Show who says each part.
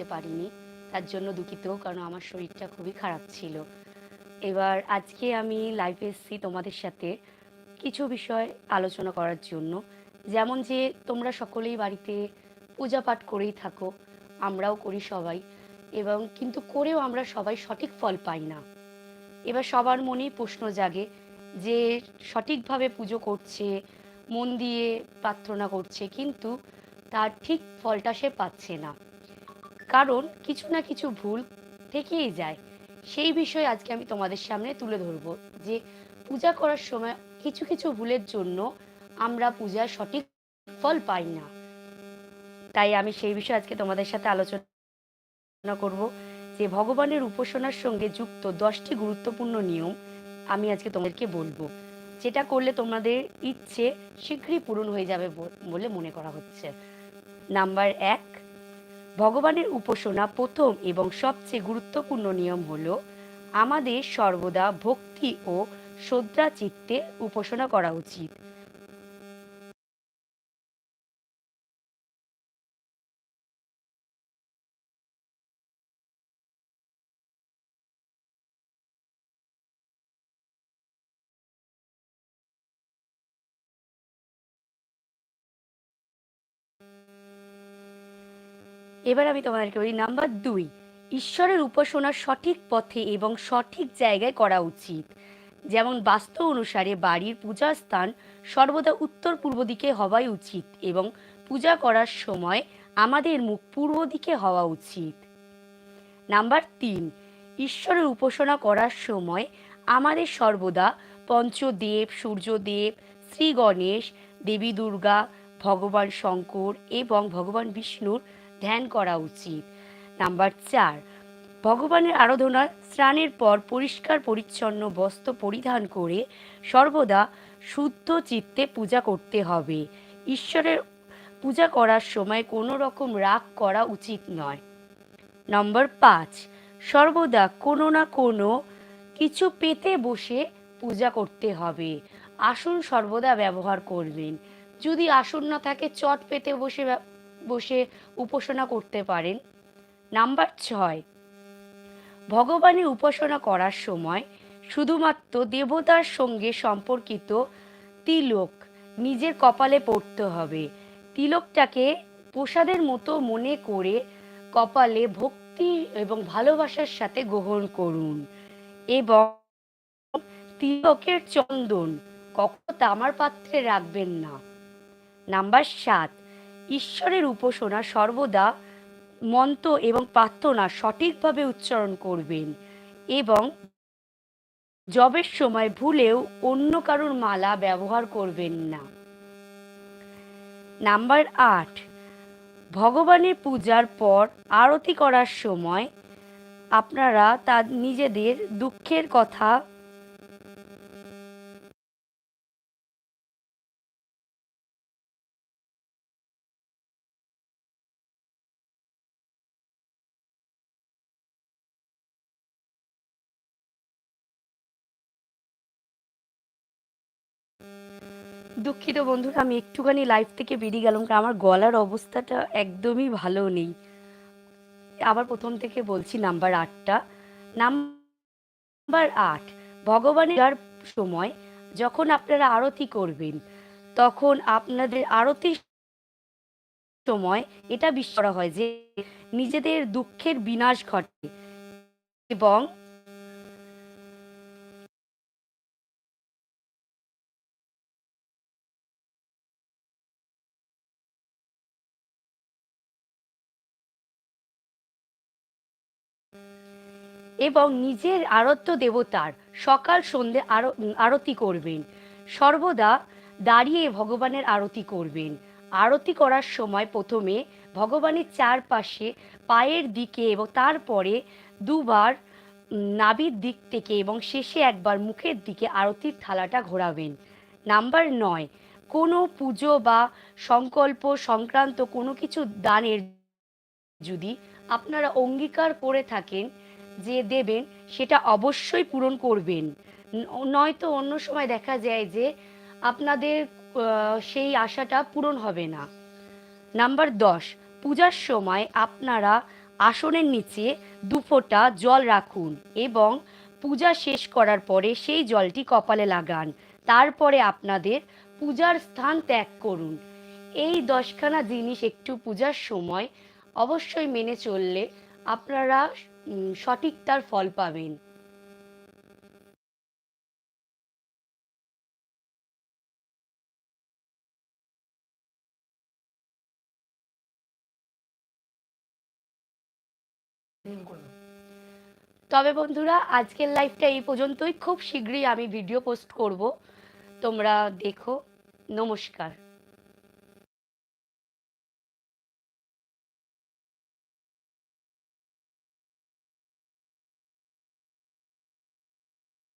Speaker 1: দিতে পারিনি। তার জন্য দুঃখিত, কারণ আমার শরীরটা খুবই খারাপ ছিল। এবার আজকে আমি লাইভে এসেছি তোমাদের সাথে কিছু বিষয় আলোচনা করার জন্য। যেমন যে, তোমরা সকলেই বাড়িতে পূজা পাঠ করেই থাকো, আমরাও করি সবাই, এবং কিন্তু করেও আমরা সবাই সঠিক ফল পাই না। এবার সবার মনেই প্রশ্ন জাগে যে, সঠিকভাবে পুজো করছে, মন দিয়ে প্রার্থনা করছে, কিন্তু তার ঠিক ফলটা সে পাচ্ছে না। কারণ কিছু না কিছু ভুল থেকেই যায়। সেই বিষয়ে আজকে আমি তোমাদের সামনে তুলে ধরবো যে পূজা করার সময় কিছু কিছু ভুলের জন্য আমরা পূজার সঠিক ফল পাই না। তাই আমি সেই বিষয়ে আজকে তোমাদের সাথে আলোচনা করব যে ভগবানের উপাসনার সঙ্গে যুক্ত দশটি গুরুত্বপূর্ণ নিয়ম আমি আজকে তোমাদেরকে বলব। যেটা করলে তোমাদের ইচ্ছে শীঘ্রই পূরণ হয়ে যাবে বলে মনে করা হচ্ছে। নাম্বার এক ভগবানের উপাসনা প্রথম এবং সবচেয়ে গুরুত্বপূর্ণ নিয়ম হলো আমাদের সর্বদা ভক্তি ও শ্রদ্ধা চিত্তে উপাসনা করা উচিত। এবার আমি তোমাদেরকে বলি নাম্বার দুই, ঈশ্বরের উপাসনা সঠিক পথে এবং সঠিক জায়গায় করা উচিত। যেমন বাস্তু অনুসারে বাড়ির পূজার স্থান সর্বদা উত্তর পূর্ব দিকে হওয়াই উচিত এবং পূজা করার সময় আমাদের মুখ পূর্ব দিকে হওয়া উচিত। নাম্বার তিন, ঈশ্বরের উপাসনা করার সময় আমাদের সর্বদা পঞ্চদেব, সূর্যদেব, শ্রী গণেশ, দেবী দুর্গা, ভগবান শঙ্কর এবং ভগবান বিষ্ণুর ধ্যান করা উচিত। নাম্বার চার, ভগবানের আরাধনা স্নানের পর পরিষ্কার পরিচ্ছন্ন বস্ত্র পরিধান করে সর্বদা শুদ্ধ চিত্তে পূজা করতে হবে। ঈশ্বরের পূজা করার সময় কোনো রকম রাগ করা উচিত নয়। নম্বর পাঁচ, সর্বদা কোনো না কোনো কিছু পেতে বসে পূজা করতে হবে। আসন সর্বদা ব্যবহার করবেন। যদি আসন না থাকে, চট পেতে বসে বসে উপাসনা করতে পারেন। নাম্বার ছয়, ভগবানের উপাসনা করার সময় শুধুমাত্র দেবতার সঙ্গে সম্পর্কিত তিলক নিজের কপালে পড়তে হবে। তিলকটাকে প্রসাদের মতো মনে করে কপালে ভক্তি এবং ভালোবাসার সাথে গ্রহণ করুন এবং তিলকের চন্দন কখনো তামার পাত্রে রাখবেন না। নাম্বার সাত ঈশ্বরের উপাসনা সর্বদা মন্ত্র এবং প্রার্থনা সঠিকভাবে উচ্চারণ করবেন এবং জবের সময় ভুলেও অন্য কারোর মালা ব্যবহার করবেন না। নাম্বার আট, ভগবানের পূজার পর আরতি করার সময় আপনারা তার নিজেদের দুঃখের কথা দুঃখিত বন্ধুরা, আমি একটুখানি লাইভ থেকে বেরিয়ে গেলাম, কারণ আমার গলার অবস্থাটা একদমই ভালো নেই। আবার প্রথম থেকে বলছি নাম্বার আটটা নাম্বার আট ভগবানের সময়, যখন আপনারা আরতি করবেন, তখন আপনাদের আরতির সময় এটা বিশ্বাস করা হয় যে নিজেদের দুঃখের বিনাশ ঘটে এবং এবং নিজের আরাধ্য দেবতার সকাল সন্ধে আর- আরতি করবেন। সর্বদা দাঁড়িয়ে ভগবানের আরতি করবেন। আরতি করার সময় প্রথমে ভগবানের চারপাশে পায়ের দিকে এবং তারপরে দুবার নাভির দিক থেকে এবং শেষে একবার মুখের দিকে আরতির থালাটা ঘোরাবেন। নাম্বার নয়, কোনো পুজো বা সংকল্প সংক্রান্ত কোনো কিছু দানের যদি আপনারা অঙ্গীকার করে থাকেন যে দেবেন, সেটা অবশ্যই পূরণ করবেন। নয়তো অন্য সময় দেখা যায় যে আপনাদের সেই আশাটা পূরণ হবে না। নাম্বার দশ, পূজার সময় আপনারা আসনের নিচে দু ফোঁটা জল রাখুন এবং পূজা শেষ করার পরে সেই জলটি কপালে লাগান। তারপরে আপনাদের পূজার স্থান ত্যাগ করুন। এই দশখানা জিনিস একটু পূজার সময় অবশ্যই মেনে চললে আপনারা সঠিক তার ফল পাবেন। তবে বন্ধুরা, আজকের লাইভটা এই পর্যন্তই। খুব শীঘ্রই আমি ভিডিও পোস্ট করব। তোমরা দেখো। নমস্কার।